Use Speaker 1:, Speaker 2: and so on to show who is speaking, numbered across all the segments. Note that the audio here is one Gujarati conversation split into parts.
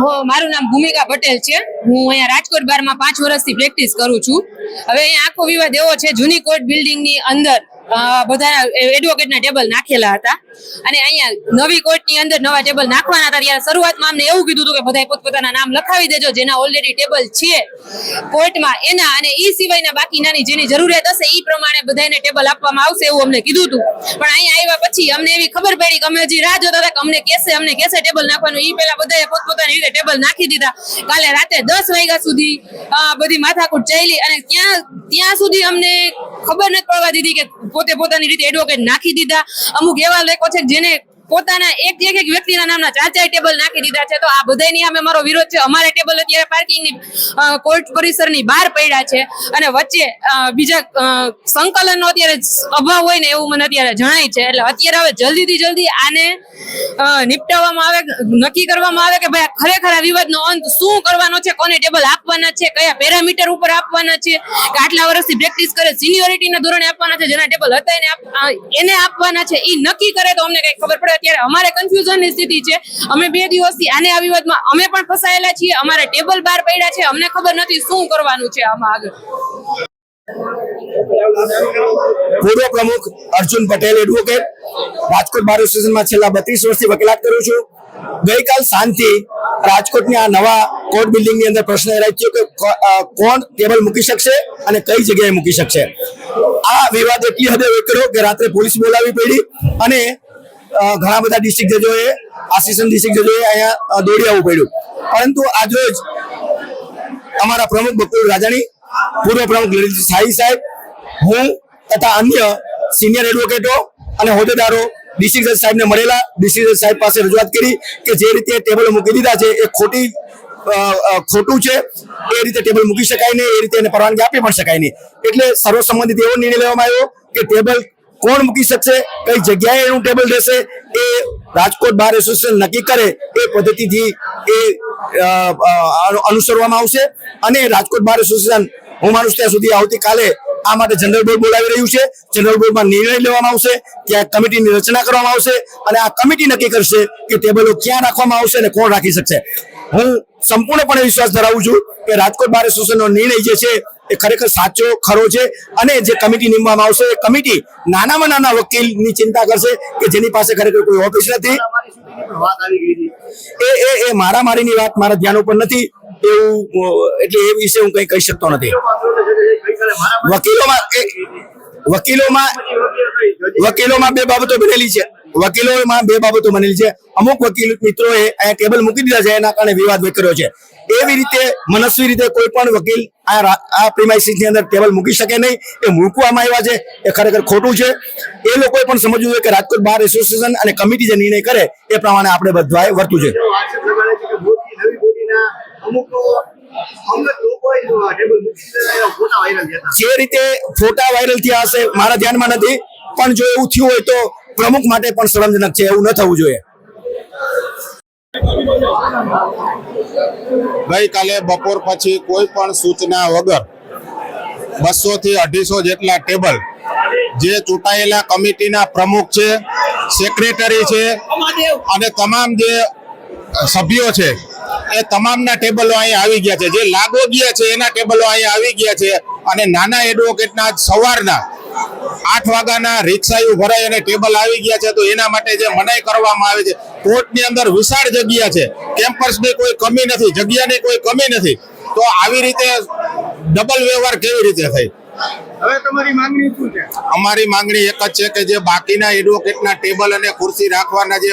Speaker 1: હો, મારું નામ ભૂમિકા પટેલ છે. હું અહીંયા રાજકોટ બારમાં પાંચ વર્ષથી પ્રેક્ટિસ કરું છું. હવે અહીંયા આખો વિવાદ એવો છે, જૂની કોર્ટ બિલ્ડિંગની અંદર બધા એડવોકેટના ટેબલ નાખેલા હતા. અને અહીંયા નવી કોર્ટની અંદર નવા ટેબલ નાખવાના હતા. ત્યારે શરૂઆતમાં અમને એવું કીધું હતું કે બધા પોતપોતાના નામ લખાવી દેજો, જેના ઓલરેડી ટેબલ છે. કોર્ટમાં એના અને એ સિવાયના બાકીનાની જેની જરૂરિયાત હશે એ પ્રમાણે બધાને ટેબલ આપવામાં આવશે એવું અમને કીધું હતું. પણ અહીંયા આવ્યા પછી અમને એવી ખબર પડી કે અમે હજી રાહ જોતા હતા કે અમને કેસે અમને કેસે ટેબલ નાખવાનું. એ પહેલા બધાએ પોતપોતાની રીતે ટેબલ નાખી દીધા. કાલે રાતે દસ વાગ્યા સુધી બધી માથાકૂટ ચાલી અને ત્યાં ત્યાં સુધી અમને ખબર નથી પડવા દીધી કે પોતે પોતાની રીતે એડવોકેટ નાખી દીધા. અમુક એવા લેખો છે જેને પોતાના એક એક એક વ્યક્તિના નામના ચાર ચાર ટેબલ નાખી દીધા છે. તો આ બધાની અમે મારો વિરોધ છે. અમારે ટેબલ અત્યારે પાર્કિંગની કોર્ટ પરિસરની બહાર પડ્યા છે. અને વચ્ચે બીજા સંકલનનો અત્યારે અભાવ હોય ને એવું મને અત્યારે જણાય છે. એટલે અત્યારે હવે જલ્દીથી જલ્દી આને નિપટાવવામાં આવે, નક્કી કરવામાં આવે કે ભાઈ ખરેખર આ વિવાદનો અંત શું કરવાનો છે? કોને ટેબલ આપવાના છે? કયા પેરામીટર ઉપર આપવાના છે? કે આટલા વર્ષથી પ્રેક્ટિસ કરે, સિનિયોરિટીના ધોરણે આપવાના છે? જેના ટેબલ હતા એને આપવાના છે એ નક્કી કરે તો અમને કઈ ખબર પડે? અત્યારે અમારે કન્ફ્યુઝનની સ્થિતિ છે. અમે બે દિવસથી આને આ વિવાદમાં અમે પણ ફસાયેલા છીએ. અમારે ટેબલ બહાર પડ્યા છે. અમને ખબર નથી શું કરવાનું છે આમાં આગળ.
Speaker 2: પૂર્વ પ્રમુખ અર્જુન પટેલ એડવોકેટ રાજકોટ બાર એસોસિએશનમાં છેલ્લા બત્રીસ વર્ષથી વકીલાત કરું છું. ગઈકાલ સાંજથી રાજકોટની આ નવા કોર્ટ બિલ્ડિંગની અંદર પ્રશ્ન એ થયો કે કોણ ટેબલ મૂકી શકશે અને કઈ જગ્યાએ મૂકી શકશે. આ વિવાદ એટલી હદે વેકર્યો કે રાત્રે પોલીસ બોલાવી પડી અને ઘણા બધા ડિસ્ટ્રિક્ટ જજોએ આસિસ્ટન્ટ ડિસ્ટ્રિક્ટ જજોએ અહીંયા દોડી આવવું પડ્યું. પરંતુ આજરોજ અમારા પ્રમુખ બકુલ રાજાણી, પૂર્વ પ્રમુખ લલિત સાહી સાહેબ, હું તથા અન્ય સિનિયર એડવોકેટો અને હોદ્દેદારો ડિસ્ટ્રિક્ટ જજ સાહેબને મળેલા ડિસ્ટ્રિક્ટ જજ સાહેબ પાસે રજૂઆત કરી કે જે રીતે ટેબલો મૂકી દીધા છે, એ ખોટી ખોટું છે, એ રીતે ટેબલ મૂકી શકાય નહીં, એ રીતે એને પરવાનગી આપી પણ શકાય નહીં. એટલે સર્વસંબંધિત એવો નિર્ણય લેવામાં આવ્યો કે ટેબલ કોણ મૂકી શકશે? કઈ જગ્યાએ એનું ટેબલ રહેશે? એ રાજકોટ બાર એસોસિએશન નક્કી કરે એ પદ્ધતિથી એ અનુસરવામાં આવશે. અને રાજકોટ બાર એસોસિએશન હું માનું ત્યાં સુધી આવતીકાલે આ માટે જનરલ બોર્ડ બોલાવી રહ્યું છે. જનરલ બોર્ડમાં નિર્ણય લેવામાં આવશે, ત્યાં કમિટીની રચના કરવામાં આવશે અને આ કમિટી નક્કી કરશે કે ટેબલો ક્યાં રાખવામાં આવશે અને કોણ રાખી શકશે. હું સંપૂર્ણપણે વિશ્વાસ ધરાવું છું કે રાજકોટ બાર એસોસિએશનનો નિર્ણય જે છે એ ખરેખર સાચો, ખરો છે. અને જે કમિટી નીમવામાં આવશે, એ કમિટી નાનામાં નાના વકીલની ચિંતા કરશે કે જેની પાસે ખરેખર કોઈ ઓફિસ નથી. એ એ એ મારામારીની વાત મારા ધ્યાન ઉપર નથી. એવું એટલે એ વિશે હું કંઈ કહી શકતો નથી. વકીલોમાં વકીલોમાં વકીલોમાં બે બાબતો બનેલી છે. વકીલોમાં બે બાબતો બનેલી છે. અમુક વકીલ મિત્રોએ અહીંયા ટેબલ મૂકી દીધા છે, એના કારણે વિવાદ વેકર્યો છે. એવી રીતે મનસ્વી રીતે કોઈ પણ વકીલ આ આ પ્રિમાઇસીસની અંદર ટેબલ મૂકી શકે નહીં. એ મૂકવામાં આવ્યા છે એ ખરેખર ખોટું છે. એ લોકોએ પણ સમજવું જોઈએ કે રાજકોટ બાર એસોસિએશન અને કમિટી જે નિર્ણય કરે એ પ્રમાણે આપણે બધાએ વર્તવું છે.
Speaker 3: જો
Speaker 2: રીતે ફોટા વાયરલ થયા હશે મારા ધ્યાનમાં નથી. પણ જો એવું થયું હોય તો પ્રમુખ માટે પણ શરમજનક છે એવું ન થવું જોઈએ.
Speaker 4: ગઈકાલે બપોર પછી કોઈ પણ સૂચના વગર બસો થી અઢીસો જેટલા ટેબલ જે ચૂંટાયેલા કમિટીના પ્રમુખ છે સેક્રેટરી છે, અને તમામ જે સભ્યો છે, એ તમામના ટેબલો અહીંયા આવી ગયા છે. જે લાગો ગયા છે, એના ટેબલો અહીંયા આવી ગયા છે. અને નાના એડવોકેટના સવારના આઠ વાગ્યાના રિક્ષાયું ભરાય અને ટેબલ આવી ગયા છે તો એના માટે જે મનાઈ કરવામાં આવે છે કોર્ટની અંદર વિશાળ જગ્યા છે. કેમ્પસની કોઈ કમી નથી જગ્યાની કોઈ કમી નથી. તો આવી રીતે ડબલ વ્યવહાર કેવી રીતે
Speaker 3: છે?
Speaker 4: અમારી માંગણી એક જ છે કે જે બાકીના એડવોકેટના ટેબલ અને ખુરશી રાખવાના જે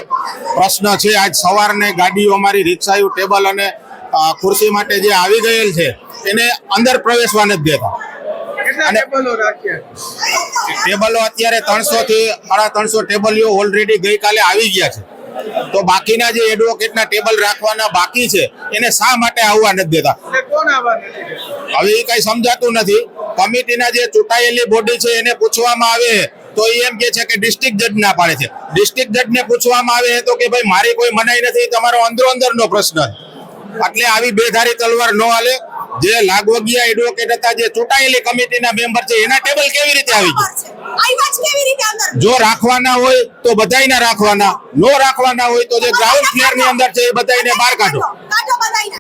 Speaker 4: પ્રશ્ન છે આજ સવારને ગાડીઓ અમારી રિક્ષાયું ટેબલ અને ખુરશી માટે જે આવી ગયેલ છે એને અંદર પ્રવેશવા નથી દેતા. અને-
Speaker 3: ટેબલો
Speaker 4: અત્યારે ત્રણસો થી સાડા ત્રણસો ટેબલીઓ ઓલરેડી ગઈકાલે આવી ગયા છે. તો બાકીના જે એડવોકેટના ટેબલ રાખવાના બાકી છે એને શા માટે આવવા દેતા?
Speaker 3: નથી દેતા?
Speaker 4: હવે એ કઈ સમજાતું નથી. કમિટીના જે ચૂંટાયેલી બોડી છે એને પૂછવામાં આવે તો એ એમ કે છે કે ડિસ્ટ્રિક્ટ જજ ના પાડે છે. ડિસ્ટ્રિક્ટ જજને પૂછવામાં આવે તો કે ભાઈ મારી કોઈ મનાઈ નથી તમારો અંદરો અંદરનો પ્રશ્ન એટલે આવી બેધારી તલવાર ન હાલે. જે લાગવગિયા એડવોકેટ હતા જે ચૂંટાયેલી કમિટીના મેમ્બર છે એના ટેબલ કેવી રીતે આવી ગયા
Speaker 5: જો
Speaker 4: રાખવાના હોય તો બધાયના રાખવાના નો રાખવાના હોય તો જે ગ્રાઉન્ડ ફ્લોરની અંદર છે એ બધાયને બહાર કાઢો.